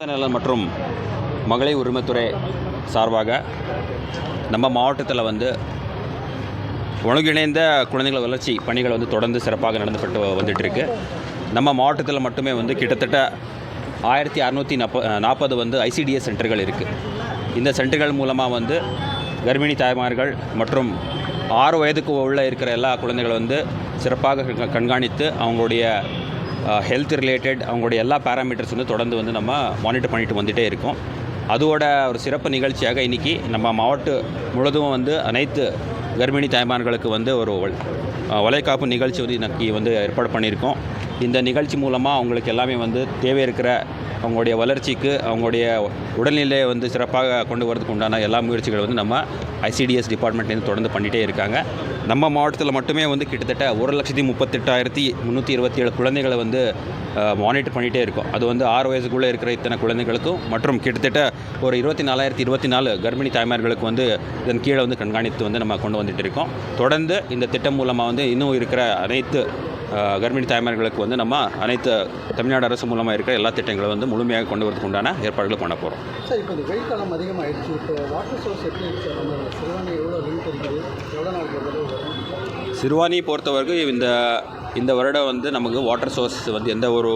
நலன் மற்றும் மகளிர் உரிமைத்துறை சார்பாக நம்ம மாவட்டத்தில் வந்து ஒழுங்கிணைந்த குழந்தைகள் வளர்ச்சி பணிகள் வந்து தொடர்ந்து சிறப்பாக நடந்துப்பட்டு வந்துட்டுருக்கு. நம்ம மாவட்டத்தில் மட்டுமே வந்து கிட்டத்தட்ட ஆயிரத்தி அறநூற்றி நாப்ப நாற்பது வந்து ஐசிடிஎஸ் சென்டர்கள் இருக்குது இந்த சென்டர்கள் மூலமாக வந்து கர்ப்பிணி தாய்மார்கள் மற்றும் ஆறு வயதுக்கு உள்ள இருக்கிற எல்லா குழந்தைகள் வந்து சிறப்பாக கண்காணித்து அவங்களுடைய ஹெல்த் ரிலேட்டட் அவங்களுடைய எல்லா பேராமீட்டர்ஸ் வந்து தொடர்ந்து வந்து நம்ம மானிட்டர் பண்ணிட்டு வந்துகிட்டே இருக்கோம். அதோட ஒரு சிறப்பு நிகழ்ச்சியாக இன்றைக்கி நம்ம மாவட்டம் முழுவதும் வந்து அனைத்து கர்ப்பிணி தாய்மார்களுக்கு வந்து ஒரு வல்- வளைகாப்பு நிகழ்ச்சி வந்து இன்னைக்கு வந்து ஏற்பாடு பண்ணியிருக்கோம். இந்த நிகழ்ச்சி மூலமாக அவங்களுக்கு எல்லாமே வந்து தேவை இருக்கிற அவங்களுடைய வளர்ச்சிக்கு அவங்களுடைய உடல்நிலையை வந்து சிறப்பாக கொண்டு வரதுக்கு உண்டான எல்லா முயற்சிகள் வந்து நம்ம ஐசிடிஎஸ் டிபார்ட்மெண்ட்லேருந்து தொடர்ந்து பண்ணிகிட்டே இருக்காங்க. நம்ம மாவட்டத்தில் மட்டுமே வந்து கிட்டத்தட்ட ஒரு லட்சத்தி முப்பத்தெட்டாயிரத்தி முந்நூற்றி இருபத்தி ஏழு குழந்தைகளை வந்து மானிட்டர் பண்ணிகிட்டே இருக்கோம். அது வந்து ஆறு வயசுக்குள்ளே இருக்கிற இத்தனை குழந்தைகளுக்கும் மற்றும் கிட்டத்தட்ட ஒரு இருபத்தி நாலாயிரத்தி இருபத்தி நாலு கர்ப்பிணி தாய்மார்களுக்கு வந்து இதன் கீழே வந்து கண்காணித்து வந்து நம்ம கொண்டு வந்துட்டு இருக்கோம். தொடர்ந்து இந்த திட்டம் மூலமாக வந்து இன்னும் இருக்கிற அனைத்து கர்ப்பிணி தாய்மார்களுக்கு வந்து நம்ம அனைத்து தமிழ்நாடு அரசு மூலமாக இருக்கிற எல்லா திட்டங்களும் வந்து முழுமையாக கொண்டு வரதுக்கு உண்டான ஏற்பாடுகள் பண்ண போகிறோம் சார் இப்போ இந்த வெயில் காலம் அதிகமாகிடுச்சு இப்போ வாட்டர் சோர்ஸ் எப்படி சிறுவாணி எவ்வளோ இருக்குது? எவ்வளோ நாள் சிறுவாணி பொறுத்தவரைக்கும் இந்த இந்த வருடம் வந்து நமக்கு வாட்டர் சோர்ஸ் வந்து எந்த ஒரு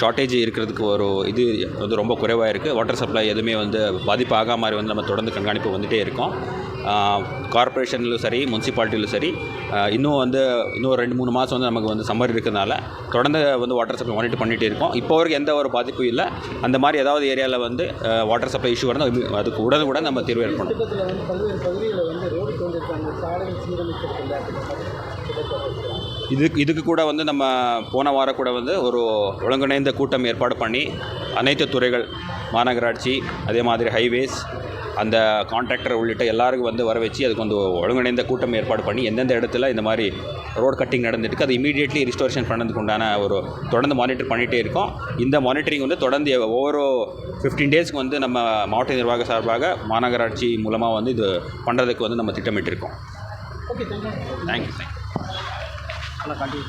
ஷார்ட்டேஜ் இருக்கிறதுக்கு ஒரு இது வந்து ரொம்ப குறைவாக இருக்குது வாட்டர் சப்ளை எதுவுமே வந்து பாதிப்பு ஆகாம மாதிரி வந்து நம்ம தொடர்ந்து கண்காணிப்பு வந்துகிட்டே இருக்கோம். கார்ப்பரேஷன்லையும் சரி முனிசிபாலிட்டியிலும் சரி இன்னும் வந்து இன்னும் ரெண்டு மூணு மாதம் வந்து நமக்கு வந்து சம்மர் இருக்கிறதுனால தொடர்ந்து வந்து வாட்டர் சப்ளை மானிட்டர் பண்ணிகிட்டே இருக்கோம். இப்போ வரைக்கும் எந்த ஒரு பாதிப்பும் இல்லை. அந்த மாதிரி ஏதாவது ஏரியாவில் வந்து வாட்டர் சப்ளை இஷ்யூ இருந்தால் அதுக்கு உடனுக்குடன் நம்ம தீர்வு ஏற்படும் இதுக்கு இதுக்கு கூட வந்து நம்ம போன வாரம் கூட வந்து ஒரு ஒருங்கிணைந்த கூட்டம் ஏற்பாடு பண்ணி அனைத்து துறைகள் மாநகராட்சி அதே மாதிரி ஹைவேஸ் அந்த கான்ட்ராக்டர் உள்ளிட்ட எல்லாருக்கும் வந்து வர வச்சு அதுக்கு வந்து ஒருங்கிணைந்த கூட்டம் ஏற்பாடு பண்ணி எந்தெந்த இடத்துல இந்த மாதிரி ரோட் கட்டிங் நடந்துருக்கு அது இமீடியட்லி ரிஸ்டோரேஷன் பண்ணதுக்கு உண்டான ஒரு தொடர்ந்து மானிட்டர் பண்ணிகிட்டே இருக்கோம். இந்த மானிட்டரிங் வந்து தொடர்ந்து ஒவ்வொரு ஃபிஃப்டீன் டேஸ்க்கு வந்து நம்ம மாவட்ட நிர்வாக சார்பாக மாநகராட்சி மூலமாக வந்து இது பண்ணுறதுக்கு வந்து நம்ம திட்டமிட்டிருக்கோம். ஓகே தேங்க்யூ தேங்க்யூ நல்லா காட்டி